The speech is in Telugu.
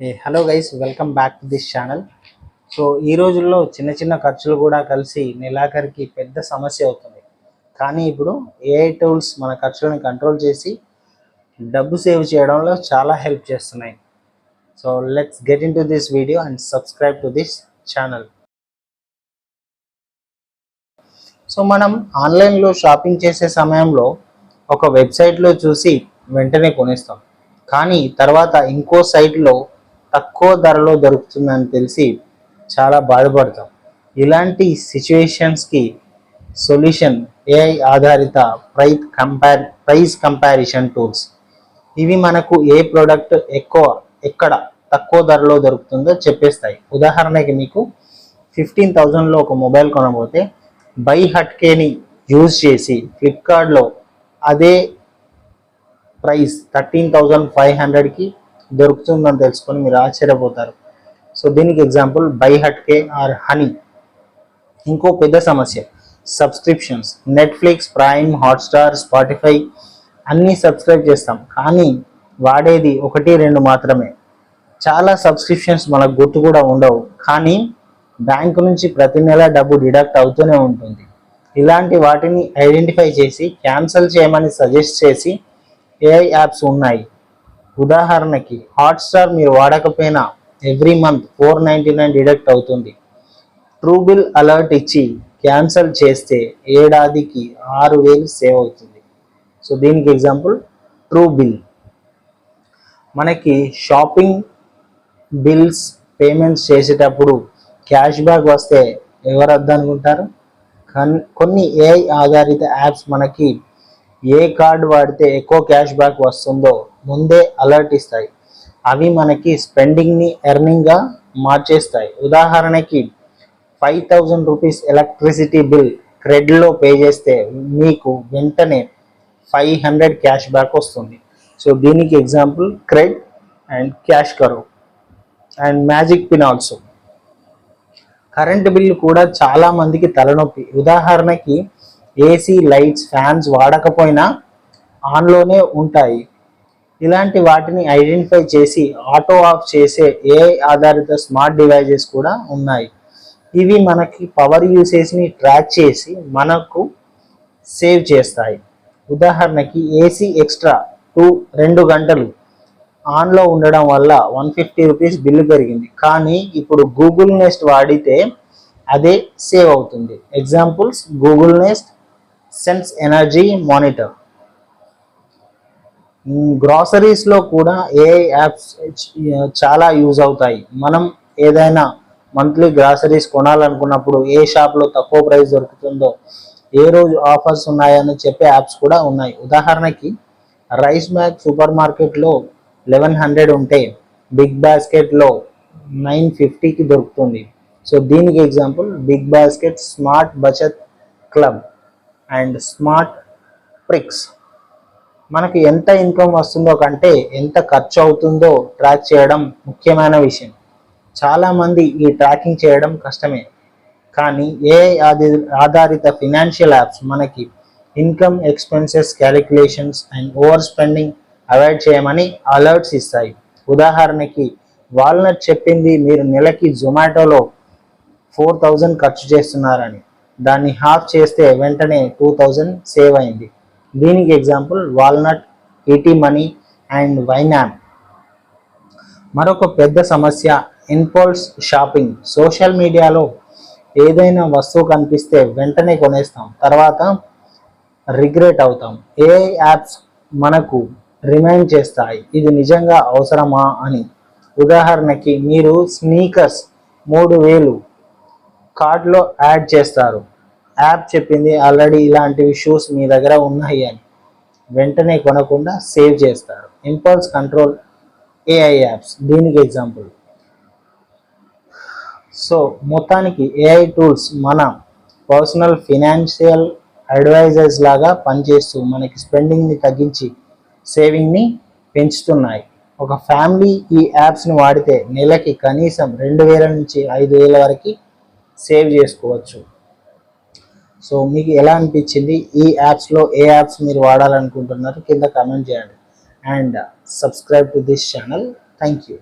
Hey hello guys welcome back to this channel so ఈ రోజుల్లో చిన్న చిన్న ఖర్చులు కూడా కలిసి నెలాఖరికి పెద్ద సమస్య అవుతుంది. కానీ ఇప్పుడు ఏఐ టూల్స్ మన ఖర్చులను కంట్రోల్ చేసి డబ్బు సేవ్ చేయడంలో చాలా హెల్ప్ చేస్తున్నాయి. So let's get into this video and subscribe to this channel so మనం ఆన్లైన్లో షాపింగ్ చేసే సమయంలో ఒక వెబ్సైట్లో చూసి వెంటనే కొనేస్తాం. కానీ తర్వాత ఇంకో సైట్లో తక్కువ ధరలో దొరుకుతుందని తెలిసి చాలా బాధపడతాం. ఇలాంటి సిచ్యువేషన్స్కి సొల్యూషన్ ఏఐ ఆధారిత price compare price comparison tools ఇవి మనకు ఏ ప్రోడక్ట్ ఎక్కువ ఎక్కడ తక్కువ ధరలో దొరుకుతుందో చెప్పేస్తాయి. ఉదాహరణకి మీకు ఫిఫ్టీన్ థౌజండ్లో ఒక మొబైల్ కొనబోతే బై హట్కేని యూజ్ చేసి ఫ్లిప్కార్ట్లో అదే ప్రైస్ థర్టీన్ థౌజండ్ ఫైవ్ హండ్రెడ్కి దొరుకుతుందని తెలుసుకొని మీరు ఆశ్చర్యపోతారు. సో దీనికి example by hatke or Honey. ఇంకో పెద్ద సమస్య subscriptions Netflix Prime Hotstar Spotify అన్నీ సబ్స్క్రైబ్ చేస్తాం. కానీ వాడేది ఒకటి రెండు మాత్రమే. చాలా సబ్స్క్రిప్షన్స్ మనకు గుర్తు కూడా ఉండవు. కానీ బ్యాంకు నుంచి ప్రతి నెల డబ్బు డిడక్ట్ అవుతూనే ఉంటుంది. ఇలాంటి వాటిని ఐడెంటిఫై చేసి క్యాన్సిల్ చేయమని సజెస్ట్ చేసి ఏఐ యాప్స్ ఉన్నాయి. ఉదాహరణకి హాట్స్టార్ మీరు వాడకపోయినా every month four ninety nine deduct అవుతుంది. ట్రూ బిల్ అలర్ట్ ఇచ్చి క్యాన్సిల్ చేస్తే ఏడాదికి ఆరు వేలు సేవ్ అవుతుంది. సో దీనికి ఎగ్జాంపుల్ ట్రూ బిల్ మనకి షాపింగ్ బిల్స్ పేమెంట్స్ చేసేటప్పుడు క్యాష్ బ్యాక్ వస్తే ఎవరు వద్దనుకుంటారు కొన్ని ఏఐ ఆధారిత యాప్స్ మనకి ఏ కార్డు వాడితే ఎక్కువ క్యాష్ బ్యాక్ వస్తుందో ముందే అలర్ట్ ఇస్తాయి. అవి మనకి స్పెండింగ్ని ఎర్నింగ్గా మార్చేస్తాయి. ఉదాహరణకి five thousand rupees electricity bill క్రెడ్లో pay చేస్తే మీకు వెంటనే ఫైవ్ హండ్రెడ్ క్యాష్ బ్యాక్ వస్తుంది. సో దీనికి example CRED and CashKaro and Magicpin also current bill కూడా చాలా మందికి తలనొప్పి. ఉదాహరణకి ఏసీ లైట్స్ ఫ్యాన్స్ వాడకపోయినా ఆన్లోనే ఉంటాయి. ఇలాంటి వాటిని ఐడెంటిఫై చేసి ఆటో ఆఫ్ చేసే ఏఐ ఆధారిత స్మార్ట్ డివైజెస్ కూడా ఉన్నాయి. ఇవి మనకి పవర్ యూసేజ్ని ట్రాక్ చేసి మనకు సేవ్ చేస్తాయి. ఉదాహరణకి ఏసీ ఎక్స్ట్రా టూ రెండు గంటలు ఆన్లో ఉండడం వల్ల వన్ ఫిఫ్టీ రూపీస్ బిల్లు పెరిగింది. కానీ ఇప్పుడు గూగుల్ నెస్ట్ వాడితే అదే సేవ్ అవుతుంది. Examples Google Nest Sense energy monitor గ్రాసరీస్లో కూడా ఏ యాప్స్ చాలా యూజ్ అవుతాయి. మనం ఏదైనా మంత్లీ గ్రాసరీస్ కొనాలనుకున్నప్పుడు ఏ షాప్లో తక్కువ ప్రైస్ దొరుకుతుందో ఏ రోజు ఆఫర్స్ ఉన్నాయని చెప్పే యాప్స్ కూడా ఉన్నాయి. ఉదాహరణకి రైస్ బ్యాగ్ సూపర్ మార్కెట్లో లెవెన్ హండ్రెడ్ ఉంటే బిగ్ బాస్కెట్లో నైన్ ఫిఫ్టీకి దొరుకుతుంది. సో దీనికి example BigBasket smart Bachat club and Smartprix మనకి ఎంత ఇన్కమ్ వస్తుందో కంటే ఎంత ఖర్చు అవుతుందో ట్రాక్ చేయడం ముఖ్యమైన విషయం. చాలామంది ఈ ట్రాకింగ్ చేయడం కష్టమే. కానీ ఏ ఆధారిత ఫినాన్షియల్ యాప్స్ మనకి income expenses calculations and over spending avoid చేయమని అలర్ట్స్ ఇస్తాయి. ఉదాహరణకి వాల్నట్ చెప్పింది మీరు నెలకి జొమాటోలో ఫోర్ థౌజండ్ ఖర్చు చేస్తున్నారని దాన్ని హాఫ్ చేస్తే వెంటనే టూ థౌజండ్ సేవ్ అయింది. దీనికి example Walnut ET Money and YNAB మరొక పెద్ద సమస్య ఇన్పల్స్ షాపింగ్ సోషల్ మీడియాలో ఏదైనా వస్తువు కనిపిస్తే వెంటనే కొనేస్తాం. తర్వాత రిగ్రెట్ అవుతాం. ఏ యాప్స్ మనకు రిమైండ్ చేస్తాయి? ఇది నిజంగా అవసరమా అని. ఉదాహరణకి మీరు స్నీకర్స్ మూడు వేలు కార్ట్లో యాడ్ చేస్తారు. యాప్ చెప్పింది ఆల్రెడీ ఇలాంటివి షూస్ మీ దగ్గర ఉన్నాయి అని. వెంటనే కొనకుండా సేవ్ చేస్తారు. ఇంపల్స్ కంట్రోల్ ఏఐ యాప్స్ దీనికి ఎగ్జాంపుల్. సో మొత్తానికి ఏఐ టూల్స్ మన పర్సనల్ ఫినాన్షియల్ అడ్వైజర్స్ లాగా పనిచేస్తూ మనకి స్పెండింగ్ని తగ్గించి సేవింగ్ని పెంచుతున్నాయి. ఒక ఫ్యామిలీ ఈ యాప్స్ని వాడితే నెలకి కనీసం రెండు వేల నుంచి ఐదు వేల వరకు సేవ్ చేసుకోవచ్చు. సో మీకు ఎలా అనిపించింది? ఈ యాప్స్లో ఏ యాప్స్ మీరు వాడాలనుకుంటున్నారు? కింద కమెంట్ చేయండి. And subscribe to this channel thank you